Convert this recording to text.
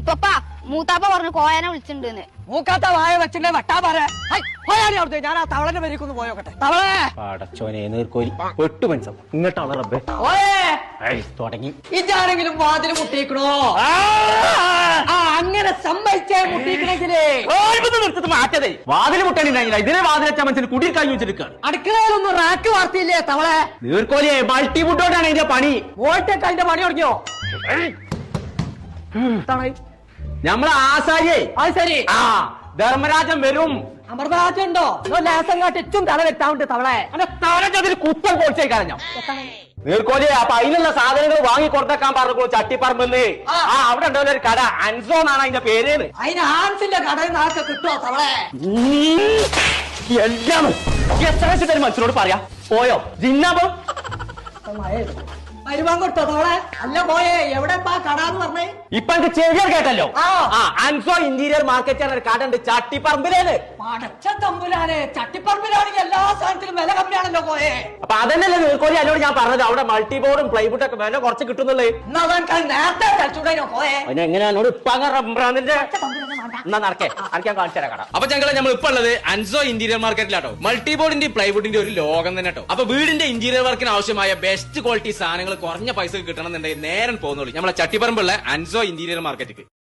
ഇപ്പപ്പാ മൂത്താപ്പ പറഞ്ഞു കോയനെ വിളിച്ചിട്ടുണ്ട് മൂക്കാത്ത വായ വെച്ചില്ലേ വട്ടാ പറ പോയാടി അവിടുത്തെ ഞാൻ ആ തവളന്റെ പേരേക്കൊന്ന് പോയോക്കട്ടെ. തവളേ. പടച്ചോനെ നീർക്കോലി എട്ട് മനസ്സം ഇങ്ങോട്ടാണ് റബ്ബേ. ഓയേ തുടങ്ങി. ഇതാരെങ്കിലും വാതിൽ മുട്ടിക്കണോ ആ. അങ്ങനെ സമ്മതിച്ചേ മുട്ടിക്കണെങ്കിലേ നിർത്തിട്ട് മാറ്റതേ വാതിൽ മുട്ടണില്ല ഇതിനെ വാതിലച്ച മനുഷ്യന് കുടിയിൽ കഴിഞ്ഞു വെച്ചിരിക്കാണ്. അടുക്കളയിലൊന്നും റാക്ക് വാർത്തയില്ലേ തവളെ? നീർക്കോലിയെ മൾട്ടി ഫുഡോട്ടാണ് ഇതിന്റെ പണി. വോട്ടൊക്കെ അതിന്റെ പണി തുടങ്ങിയോ? എന്താണ്? നമ്മളെ ആശാരിയെ. അത് ശരി. ആ ധർമ്മരാജൻ വരും. അമൃതരാജുണ്ടോ ലേസം കാട്ടിച്ചും തല വെട്ടാവുണ്ട് തവളെ. അങ്ങനെ കുത്തം പൊളിച്ചേ ഞാൻ. നീർക്കോലി അപ്പൊ അതിനുള്ള സാധനങ്ങൾ വാങ്ങി കൊടുത്തേക്കാൻ പറഞ്ഞു ചട്ടിപ്പറമ്പെന്ന് ആ. അവിടെ ഉണ്ടാവില്ല ഒരു കട? അൻസോ എന്നാണ് അതിന്റെ പേര് അതിന് ഹാൻസിന്റെ കടയിൽ നിന്നൊക്കെ കിട്ടുമോ തവളെ? എല്ലാം. എത്ര വെച്ചിട്ട് മനുഷ്യനോട് പറയാ? പോയോ? വരുമാൻ തവളെ അല്ല പോയേ എവിടെ പാ കടാന്ന് പറഞ്ഞേ? ഇപ്പൊ എനിക്ക് ചെവിയർ കേട്ടല്ലോ. ആ. അൻസോ ഇന്റീരിയർ മാർക്കറ്റ് ഒരു കട ഉണ്ട് ചട്ടിപ്പറമ്പിലേന്ന് പടച്ച തമ്പുരാനെ ചട്ടിപ്പറമ്പിലാണെങ്കിൽ എല്ലാ സാധനത്തിലും വില കമ്മിയാണല്ലോ പോയേ അപ്പൊ അതന്നെയല്ലേ നീർക്കോലി എന്നോട് ഞാൻ പറഞ്ഞത്? അവിടെ മൾട്ടി ബോർഡും പ്ലൈവുഡ് ഒക്കെ വില കുറച്ച് കിട്ടുന്നുള്ളേ. എന്നാ നേരത്തെ പോയേ അതിന് എന്നോട് എന്നാ നടക്കേ അനക്ക് ഞാൻ കാണിച്ചു തരാം അപ്പൊ ഞങ്ങളെ നമ്മൾ ഇപ്പൊ ഉള്ളത് അൻസോ ഇന്റീരിയർ മാർക്കറ്റിലാട്ടോ മൾട്ടി ബോർഡിന്റെ പ്ലൈവുഡിന്റെ ഒരു ലോകം തന്നെ കേട്ടോ അപ്പൊ വീടിന്റെ ഇന്റീരിയർ വർക്കിന് ആവശ്യമായ ബെസ്റ്റ് ക്വാളിറ്റി സാധനങ്ങൾ കുറഞ്ഞ പൈസ കിട്ടണമെന്നുണ്ടെങ്കിൽ നേരം പോകുന്നുള്ളൂ. നമ്മളെ ചട്ടിപ്പറമ്പുള്ള അൻസോ ഇന്റീരിയർ മാർക്കറ്റിക്ക്